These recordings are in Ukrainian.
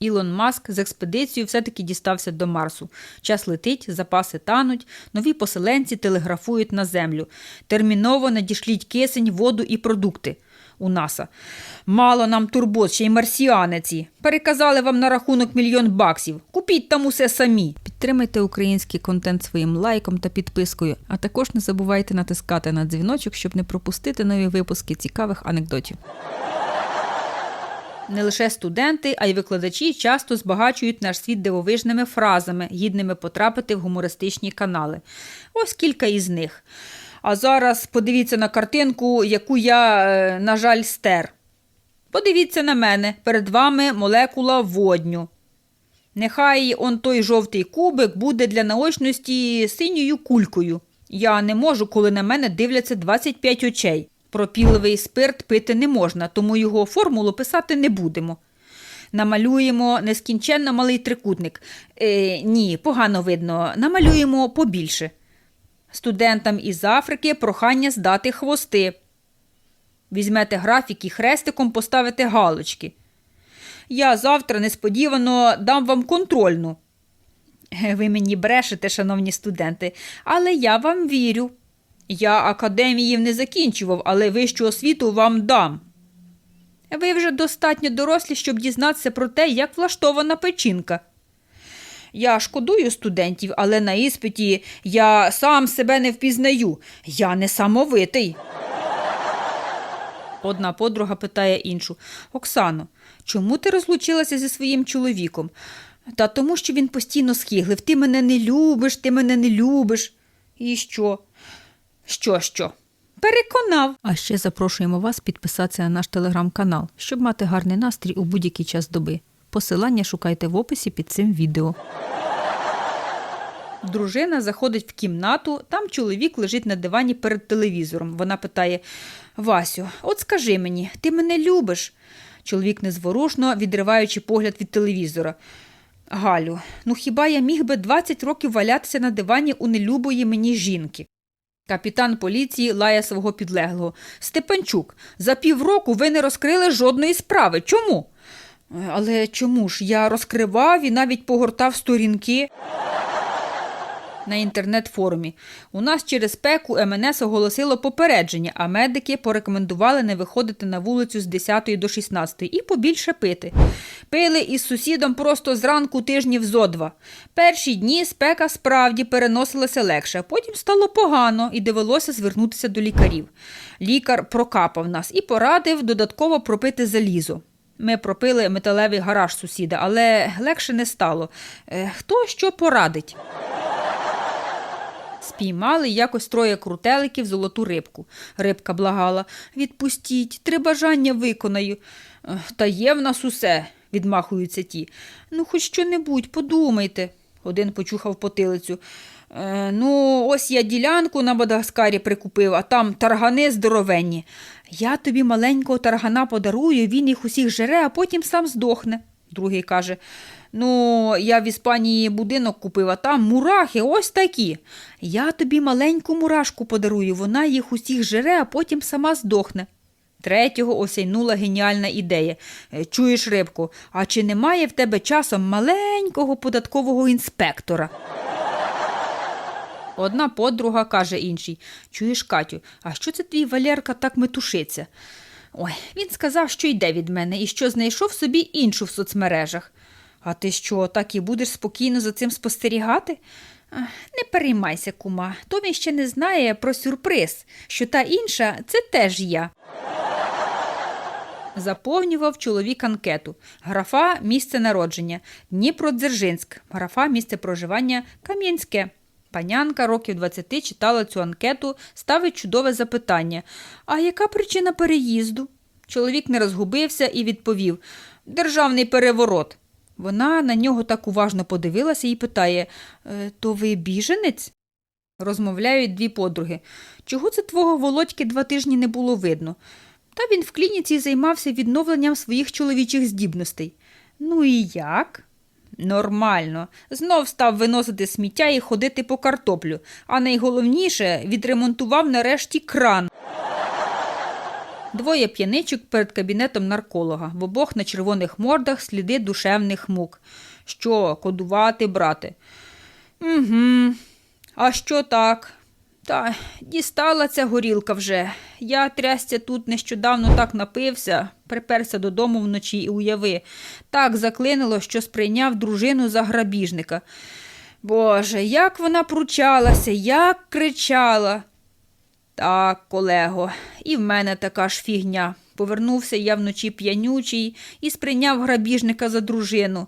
Ілон Маск з експедицією все-таки дістався до Марсу. Час летить, запаси тануть, нові поселенці телеграфують на землю. Терміново надішліть кисень, воду і продукти. У НАСА. Мало нам турбот, ще й марсіани ці. Переказали вам на рахунок мільйон баксів. Купіть там усе самі. Підтримайте український контент своїм лайком та підпискою, а також не забувайте натискати на дзвіночок, щоб не пропустити нові випуски цікавих анекдотів. Не лише студенти, а й викладачі часто збагачують наш світ дивовижними фразами, гідними потрапити в гумористичні канали. Ось кілька із них. А зараз подивіться на картинку, яку я, е, на жаль, стер. Подивіться на мене, перед вами молекула водню. Нехай он той жовтий кубик буде для наочності синьою кулькою. Я не можу, коли на мене дивляться 25 очей. Пропіловий спирт пити не можна, тому його формулу писати не будемо. Намалюємо нескінченно малий трикутник. Е, ні, погано видно. Намалюємо побільше. Студентам із Африки прохання здати хвости. Візьмете графік і хрестиком поставите галочки. Я завтра несподівано дам вам контрольну. Е, Ви мені брешете, шановні студенти, але я вам вірю. Я академіїв не закінчував, але вищу освіту вам дам. Ви вже достатньо дорослі, щоб дізнатися про те, як влаштована печінка. Я шкодую студентів, але на іспиті я сам себе не впізнаю. Я не самовитий. Одна подруга питає іншу Оксано, чому ти розлучилася зі своїм чоловіком? Та тому, що він постійно схиглив. Ти мене не любиш, ти мене не любиш. І що? Що, що? Переконав. А ще запрошуємо вас підписатися на наш телеграм-канал, щоб мати гарний настрій у будь-який час доби. Посилання шукайте в описі під цим відео. Дружина заходить в кімнату, там чоловік лежить на дивані перед телевізором. Вона питає: Васю, от скажи мені, ти мене любиш? Чоловік незворушно, відриваючи погляд від телевізора. Галю, ну хіба я міг би 20 років валятися на дивані у нелюбої мені жінки? Капітан поліції лає свого підлеглого. Степанчук, за півроку ви не розкрили жодної справи. Чому? «Е, Але чому ж? Я розкривав і навіть погортав сторінки на інтернет-форумі. У нас через спеку МНС оголосило попередження, а медики порекомендували не виходити на вулицю з 10 до 16 і побільше пити. Пили із сусідом просто зранку тижнів зо два. Перші дні спека справді переносилася легше, потім стало погано і довелося звернутися до лікарів. Лікар прокапав нас і порадив додатково пропити залізо. Ми пропили металевий гараж сусіда, але легше не стало. Е, Хто що порадить? Спіймали якось троє крутеликів золоту рибку. Рибка благала Відпустіть, три бажання виконаю. Та є в нас усе, відмахуються ті. Ну, хоч що-небудь, подумайте. Один почухав потилицю. «Е, ну, ось я ділянку на Мадагаскарі прикупив, а там таргани здоровенні. Я тобі маленького таргана подарую, він їх усіх жере, а потім сам здохне. Другий каже: Ну, я в Іспанії будинок купив, а там мурахи ось такі. Я тобі маленьку мурашку подарую, вона їх усіх жере, а потім сама здохне. Третього осяйнула геніальна ідея. «Е, Чуєш, рибку, а чи немає в тебе часом маленького податкового інспектора? Одна подруга каже іншій Чуєш, Катю, а що це твій Валерка так метушиться? Ой, він сказав, що йде від мене і що знайшов собі іншу в соцмережах. А ти що, так і будеш спокійно за цим спостерігати? Не переймайся, кума, то він ще не знає про сюрприз, що та інша це теж я. Заповнював чоловік анкету. Графа місце народження Дніпродзержинськ. Графа місце проживання Кам'янське. Панянка років 20 читала цю анкету, ставить чудове запитання. А яка причина переїзду? Чоловік не розгубився і відповів Державний переворот. Вона на нього так уважно подивилася і питає «Е, То ви біженець? Розмовляють дві подруги. Чого це твого Володьки два тижні не було видно? Та він в клініці займався відновленням своїх чоловічих здібностей. Ну і як? Нормально. Знов став виносити сміття і ходити по картоплю, а найголовніше відремонтував нарешті кран. Двоє п'яничок перед кабінетом нарколога, в обох на червоних мордах сліди душевних мук. Що, кодувати, брати? Угу. А що так? Та дістала ця горілка вже. Я трясся тут нещодавно так напився, приперся додому вночі і уяви. Так заклинило, що сприйняв дружину за грабіжника. Боже, як вона пручалася, як кричала. Так, колего, і в мене така ж фігня. Повернувся я вночі п'янючий і сприйняв грабіжника за дружину.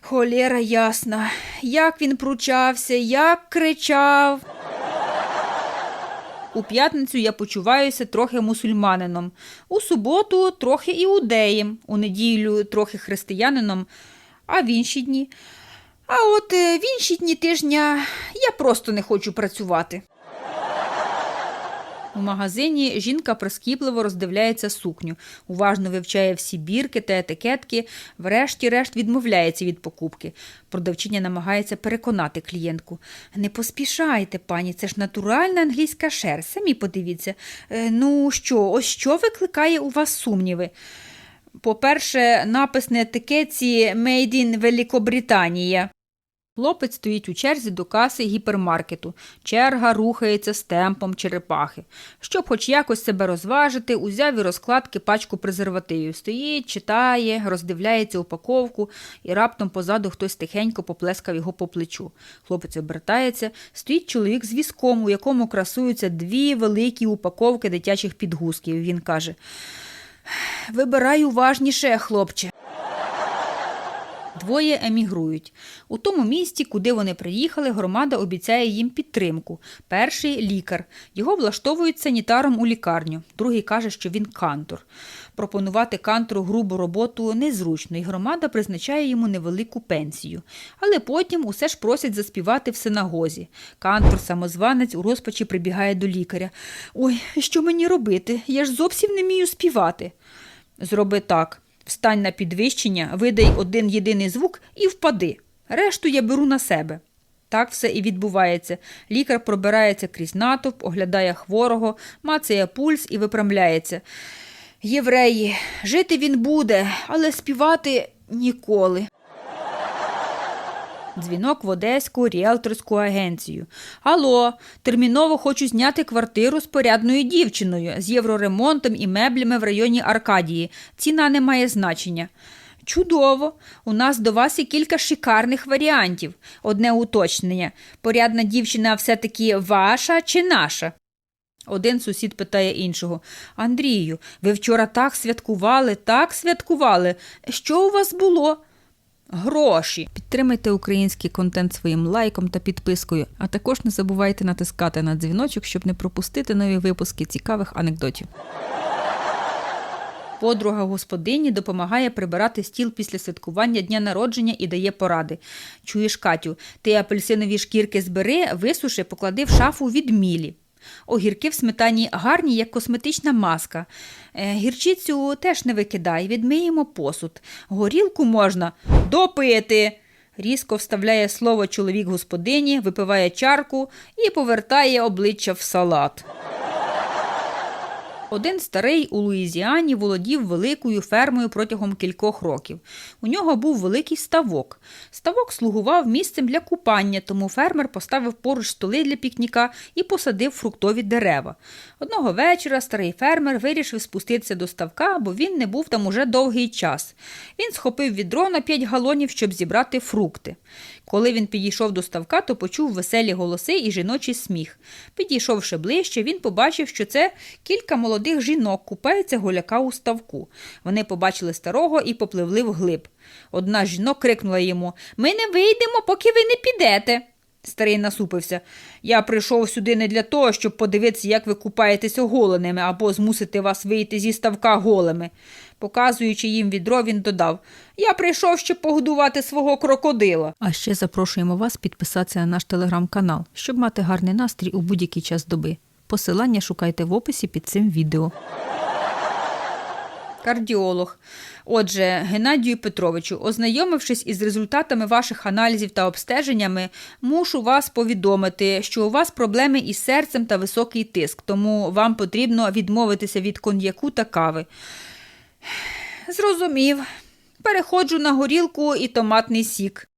Холєра ясна, як він пручався, як кричав. У п'ятницю я почуваюся трохи мусульманином, у суботу трохи іудеєм, у неділю трохи християнином, а в інші дні. А от е, в інші дні тижня я просто не хочу працювати. У магазині жінка прискіпливо роздивляється сукню, уважно вивчає всі бірки та етикетки, врешті-решт відмовляється від покупки. Продавчиня намагається переконати клієнтку. Не поспішайте, пані, це ж натуральна англійська шерсть. Самі подивіться. «Е, Ну що, ось що викликає у вас сумніви? По-перше, напис на етикетці «Made in Великобританія». Хлопець стоїть у черзі до каси гіпермаркету. Черга рухається з темпом черепахи. Щоб хоч якось себе розважити, узяв і розкладки пачку презервативів. Стоїть, читає, роздивляється упаковку, і раптом позаду хтось тихенько поплескав його по плечу. Хлопець обертається, стоїть чоловік з візком, у якому красуються дві великі упаковки дитячих підгузків. Він каже: Вибирай уважніше, хлопче. Двоє емігрують. У тому місті, куди вони приїхали, громада обіцяє їм підтримку. Перший лікар. Його влаштовують санітаром у лікарню. Другий каже, що він кантор. Пропонувати кантору грубу роботу незручно, і громада призначає йому невелику пенсію. Але потім усе ж просять заспівати в синагозі. Кантор, самозванець, у розпачі прибігає до лікаря. Ой, що мені робити? Я ж зовсім не вмію співати. Зроби так. Встань на підвищення, видай один єдиний звук і впади. Решту я беру на себе. Так все і відбувається. Лікар пробирається крізь натовп, оглядає хворого, мацає пульс і випрямляється. Євреї, жити він буде, але співати ніколи. Дзвінок в Одеську ріелторську агенцію. Алло, терміново хочу зняти квартиру з порядною дівчиною з євроремонтом і меблями в районі Аркадії. Ціна не має значення. Чудово! У нас до вас є кілька шикарних варіантів. Одне уточнення. Порядна дівчина все-таки ваша чи наша? Один сусід питає іншого. Андрію, ви вчора так святкували, так святкували. Що у вас було? Гроші. Підтримайте український контент своїм лайком та підпискою, а також не забувайте натискати на дзвіночок, щоб не пропустити нові випуски цікавих анекдотів. Подруга господині допомагає прибирати стіл після святкування дня народження і дає поради. Чуєш, Катю, ти апельсинові шкірки збери, висуши, поклади в шафу від мілі. Огірки в сметані гарні, як косметична маска. Е, гірчицю теж не викидай, відмиємо посуд. Горілку можна допити. Різко вставляє слово чоловік господині, випиває чарку і повертає обличчя в салат. Один старий у Луїзіані володів великою фермою протягом кількох років. У нього був великий ставок. Ставок слугував місцем для купання, тому фермер поставив поруч столи для пікніка і посадив фруктові дерева. Одного вечора старий фермер вирішив спуститися до ставка, бо він не був там уже довгий час. Він схопив відро на 5 галонів, щоб зібрати фрукти. Коли він підійшов до ставка, то почув веселі голоси і жіночий сміх. Підійшовши ближче, він побачив, що це кілька молодих жінок купаються голяка у ставку. Вони побачили старого і попливли вглиб. Одна з жінок крикнула йому Ми не вийдемо, поки ви не підете. Старий насупився. Я прийшов сюди не для того, щоб подивитися, як ви купаєтеся голеними або змусити вас вийти зі ставка голими. Показуючи їм відро, він додав Я прийшов, щоб погодувати свого крокодила. А ще запрошуємо вас підписатися на наш телеграм-канал, щоб мати гарний настрій у будь-який час доби. Посилання шукайте в описі під цим відео. кардіолог. Отже, Геннадію Петровичу, ознайомившись із результатами ваших аналізів та обстеженнями, мушу вас повідомити, що у вас проблеми із серцем та високий тиск, тому вам потрібно відмовитися від коньяку та кави. Зрозумів. Переходжу на горілку і томатний сік.